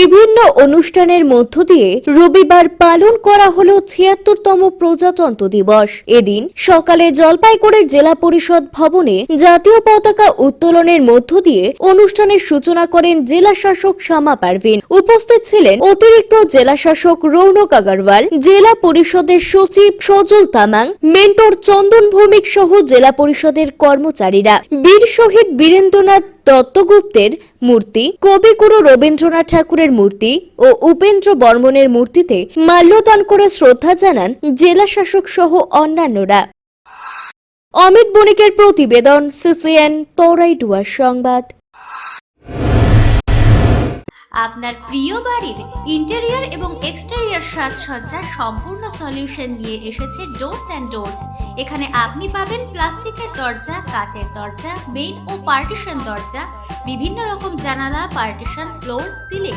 বিভিন্ন অনুষ্ঠানের মধ্য দিয়ে রবিবার পালন করা হলো ছিয়াত্তরতম প্রজাতন্ত্র দিবস। এদিন সকালে জলপাইগুড়ি জেলা পরিষদ ভবনে জাতীয় পতাকা উত্তোলনের মধ্য দিয়ে অনুষ্ঠানের সূচনা করেন জেলা শাসক শ্যামা পারভিন। উপস্থিত ছিলেন অতিরিক্ত জেলা শাসক রৌনক আগরওয়াল, জেলা পরিষদের সচিব সজল তামাং, মেন্টর চন্দন ভৌমিক সহ জেলা পরিষদের কর্মচারীরা। বীর শহীদ বীরেন্দ্রনাথ দত্তগুপ্তের মূর্তি, কবিগুরু রবীন্দ্রনাথ ঠাকুরের মূর্তি ও উপেন্দ্র বর্মনের মূর্তিতে মাল্যদান করে শ্রদ্ধা জানান জেলা শাসক সহ অন্যান্যরা। অমিত বণিকের প্রতিবেদন, সিসিএন তরাইডুয়ার সংবাদ। আপনার প্রিয় বাড়ির ইন্টেরিয়র এবং এক্সটেরিয়র সাজসজ্জার সম্পূর্ণ সলিউশন নিয়ে এসেছে ডোরস অ্যান্ড ডোরস এখানে আপনি পাবেন প্লাস্টিকের দরজা, কাচের দরজা মেইন ও পার্টিশন দরজা, বিভিন্ন রকম জানালা partition floor ceiling